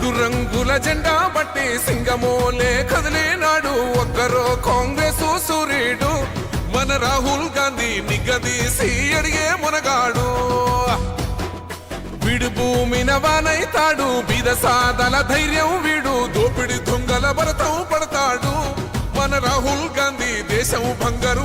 మూడు రంగుల జెండా బట్టి సింగమోలే కదిలేనాడు ఒక్కరో కాంగ్రెస్ సూర్యుడు. మన రాహుల్ గాంధీ నిగదీసి అడిగే మునగాడు. వీడు భూమిన వానైతాడు బీద సాదల ధైర్యం వీడు దోపిడి దొంగల భరతం పడతాడు. మన రాహుల్ గాంధీ దేశం బంగారు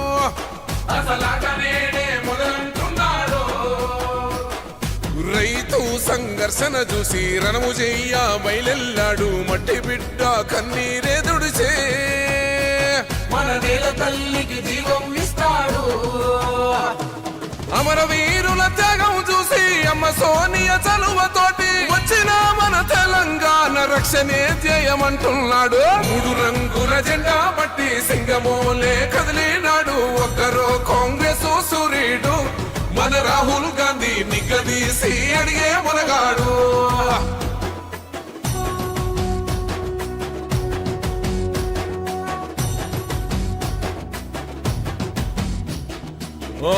రైతు సంఘర్షణ చూసి రణము చెయ్య బయలెల్లాడు మట్టి బిడ్డ కన్నీరే దుడిచే మన నేల తల్లికి జీవం ఇస్తాడు. అమరవీరుల త్యాగం చూసి అమ్మ సోనియ చలువతోటి వచ్చిన మన తెలంగాణ రక్షణే ధ్యేయమంటున్నాడు. మూడు రంగుల జెండా పట్టి సింగమోలే కదిలినాడు. ఒక్కరో కాంగ్రెస్ సూర్యుడు. మన రాహుల్ గాంధీ నిగదీసి అడిగే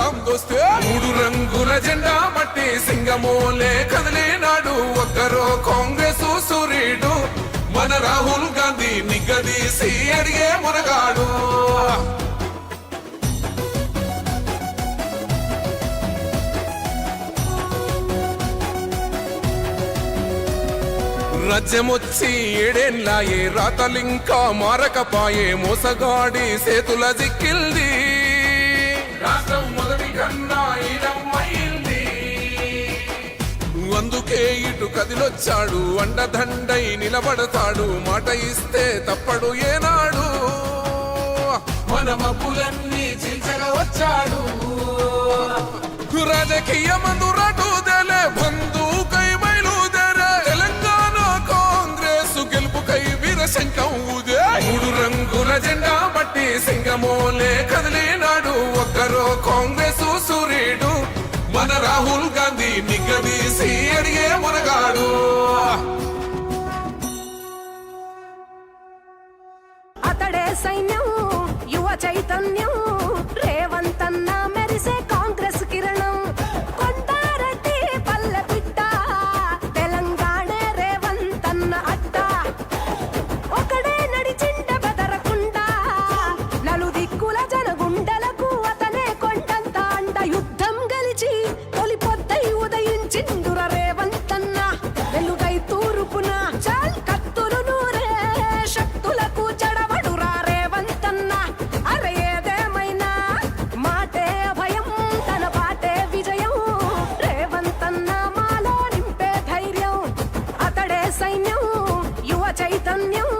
గాంధీతో దోస్తే మూడు రంగుల జెండా మట్టి సింగమోలే కదిలేనాడు ఒక్కరో కాంగ్రెస్ సూర్యుడు. మన రాహుల్ గాంధీ నిగ్గదీసి అడిగే మునగాడు. రాజ్యమొచ్చి ఏడేళ్ళాయే రాతలింకా మారకపాయే మోసగాడి సేతుల జిక్కిల్ది. రాష్ట్రం అందుకే ఇటు కదిలొచ్చాడు అండదండై నిలబడతాడు మాట ఇస్తే తప్పడు ఏనాడు. మన మబ్బులన్నీ చీల్చగా వచ్చాడు. రాజకీయ మందురాటు దేలే బంధుకై బయలుదేరే తెలంగాణ కాంగ్రెస్ గెలుపుకై వీరశంకం ఊదే. మూడు రంగుల జెండా బట్టి సింగమోలే కదిలే రాహుల్ నిగదీసి అడిగే మునగాడు. అతడే సైన్యం యువ చైతన్యం. The new.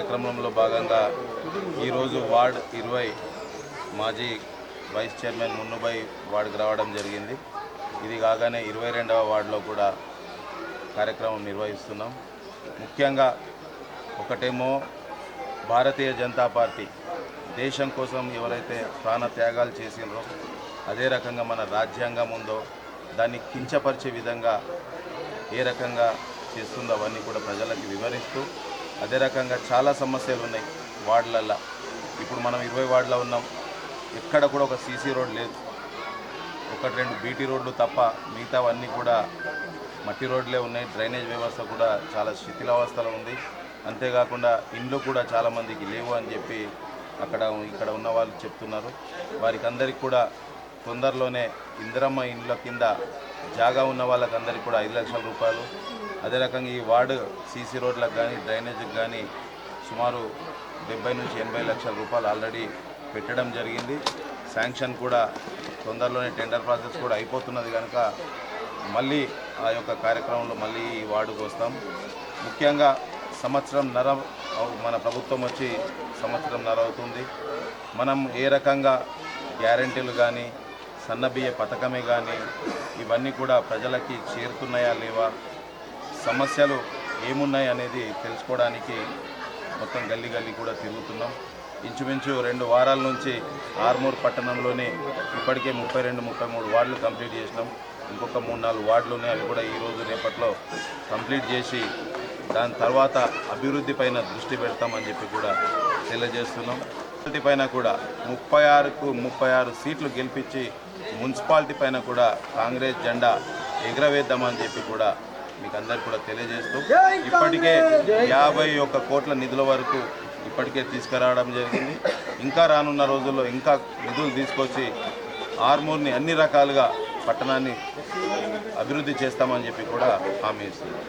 కార్యక్రమంలో భాగంగా ఈరోజు వార్డ్ ఇరవై మాజీ వైస్ చైర్మన్ మున్నుబాయ్ వార్డుకు రావడం జరిగింది. ఇది కాగానే ఇరవై రెండవ వార్డులో కూడా కార్యక్రమం నిర్వహిస్తున్నాం. ముఖ్యంగా ఒకటేమో భారతీయ జనతా పార్టీ దేశం కోసం ఎవరైతే ప్రాణ త్యాగాలు చేసినరో అదే రకంగా మన రాజ్యాంగం ఉందో దాన్ని కించపరిచే విధంగా ఏ రకంగా చేస్తుందో అవన్నీ కూడా ప్రజలకు వివరిస్తూ అదే రకంగా చాలా సమస్యలు ఉన్నాయి వార్డులల్లో. ఇప్పుడు మనం ఇరవై వార్డులో ఉన్నాం. ఎక్కడ కూడా ఒక సీసీ రోడ్ లేదు. ఒకటి రెండు బీటీ రోడ్లు తప్ప మిగతావన్నీ కూడా మట్టి రోడ్లే ఉన్నాయి. డ్రైనేజ్ వ్యవస్థ కూడా చాలా శిథిలావస్థలో ఉంది. అంతేకాకుండా ఇండ్లు కూడా చాలామందికి లేవు అని చెప్పి అక్కడ ఇక్కడ ఉన్న వాళ్ళు చెప్తున్నారు. వారికి అందరికీ కూడా తొందరలోనే ఇందిరమ్మ ఇండ్ల కింద జాగా ఉన్న వాళ్ళకందరికీ కూడా ఐదు లక్షల రూపాయలు అదే రకంగా ఈ వార్డు సీసీ రోడ్లకు కానీ డ్రైనేజ్కి కానీ సుమారు డెబ్బై నుంచి ఎనభై లక్షల రూపాయలు ఆల్రెడీ పెట్టడం జరిగింది. శాంక్షన్ కూడా తొందరలోనే టెండర్ ప్రాసెస్ కూడా అయిపోతున్నది కనుక మళ్ళీ ఆ యొక్క కార్యక్రమంలో మళ్ళీ ఈ వార్డుకు వస్తాం. ముఖ్యంగా సంవత్సరం నర మన ప్రభుత్వం వచ్చి సంవత్సరం నర అవుతుంది. మనం ఏ రకంగా గ్యారంటీలు కానీ సన్నబియ్య పథకమే కానీ ఇవన్నీ కూడా ప్రజలకి చేరుతున్నాయా లేవా సమస్యలు ఏమున్నాయి అనేది తెలుసుకోవడానికి మొత్తం గల్లీ గల్లీ కూడా తిరుగుతున్నాం. ఇంచుమించు రెండు వారాల నుంచి ఆర్మూర్ పట్టణంలోనే ఇప్పటికే ముప్పై రెండు ముప్పై మూడు వార్డులు కంప్లీట్ చేసినాం. ఇంకొక మూడు నాలుగు వార్డులు ఉన్నాయి అవి కూడా ఈరోజు రేపట్లో కంప్లీట్ చేసి దాని తర్వాత అభివృద్ధి పైన దృష్టి పెడతామని చెప్పి కూడా తెలియజేస్తున్నాం. మున్సిపాలిటీ పైన కూడా ముప్పై ఆరుకు ముప్పై ఆరు సీట్లు గెలిపించి మున్సిపాలిటీ పైన కూడా కాంగ్రెస్ జెండా ఎగరవేద్దామని చెప్పి కూడా మీకు అందరికి కూడా తెలియజేస్తూ ఇప్పటికే యాభై ఒక్క కోట్ల నిధుల వరకు ఇప్పటికే తీసుకురావడం జరిగింది. ఇంకా రానున్న రోజుల్లో ఇంకా నిధులు తీసుకొచ్చి ఆర్మూర్ని అన్ని రకాలుగా పట్టణాన్ని అభివృద్ధి చేస్తామని చెప్పి కూడా హామీ ఇస్తున్నాం.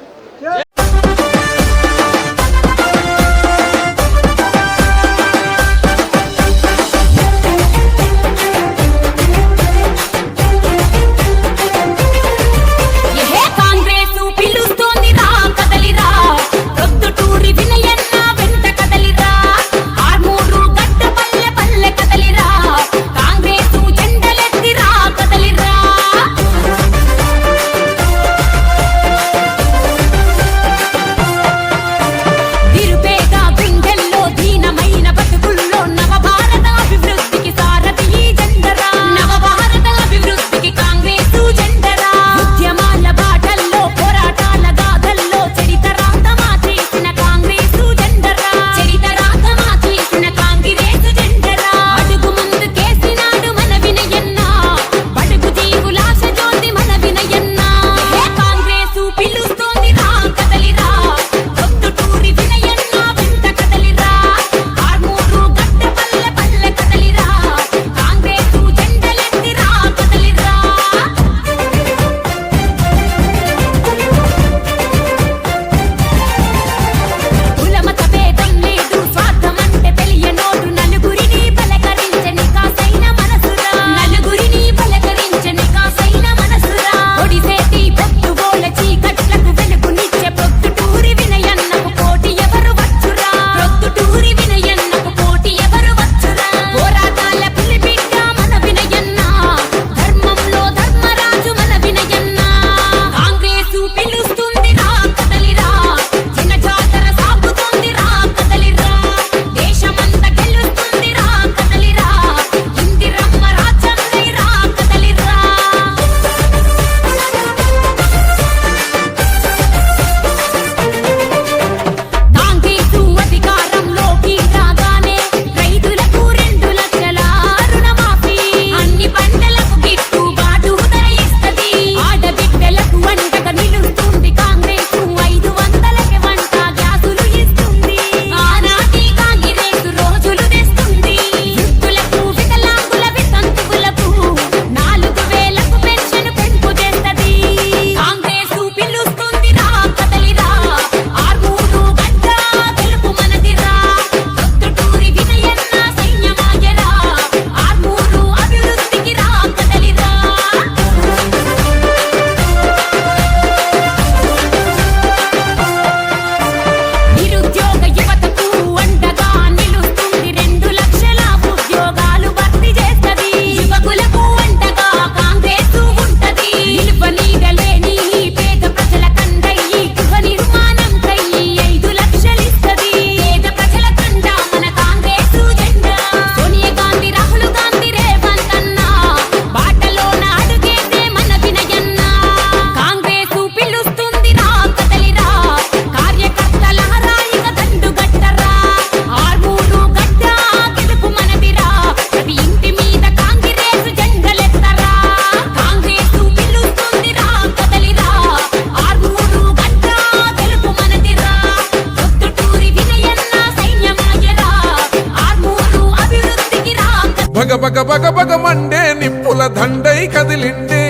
బగ బగ బగ మండే నిప్పుల దండై కదిలిండే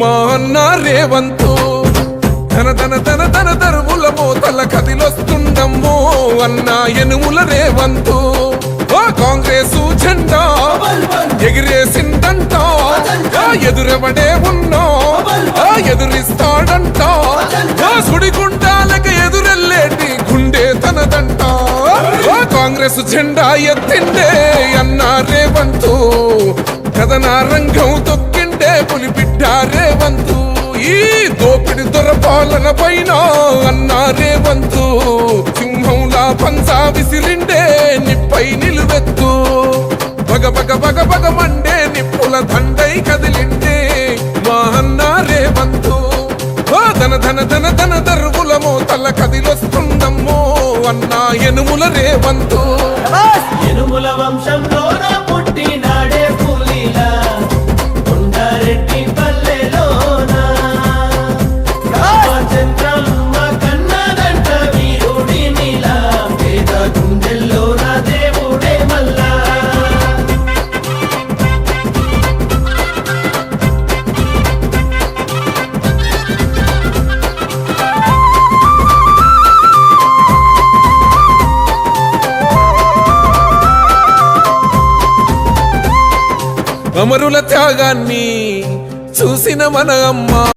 మా అన్న రేవంతు. ధన ధన ధన ధన దరువుల మోతల కదిలొస్తుండమ్మో అన్న ఎనుముల రేవంతు. ఓ కాంగ్రెస్ జెండా ఎగిరేసిందంట. ఎదురెవడే ఉన్నా? ఎదురిస్తాడంట. ఆ కాంగ్రెస్ జెండా ఎత్తిండే అన్న రేవంతు కథన రంగం తొక్కిండే పులిబిడ్డ రేవంతు ఈ దోపిడి దొరపాలన పైన అన్న రేవంతు సింహంలా పంచా విసిరిండే నిప్పై నిలువెత్తు. బగ బగ బగ బగ మండే నిప్పుల దండై కదిలిండే మా అన్న రేవంతు ధన ధన ధన ధన దరువుల మోతల కదిలొస్తుంది. ఎనుముల రేవంతు. ఎనుముల వంశంలోన అమరుల త్యాగాన్ని చూసిన మన అమ్మ.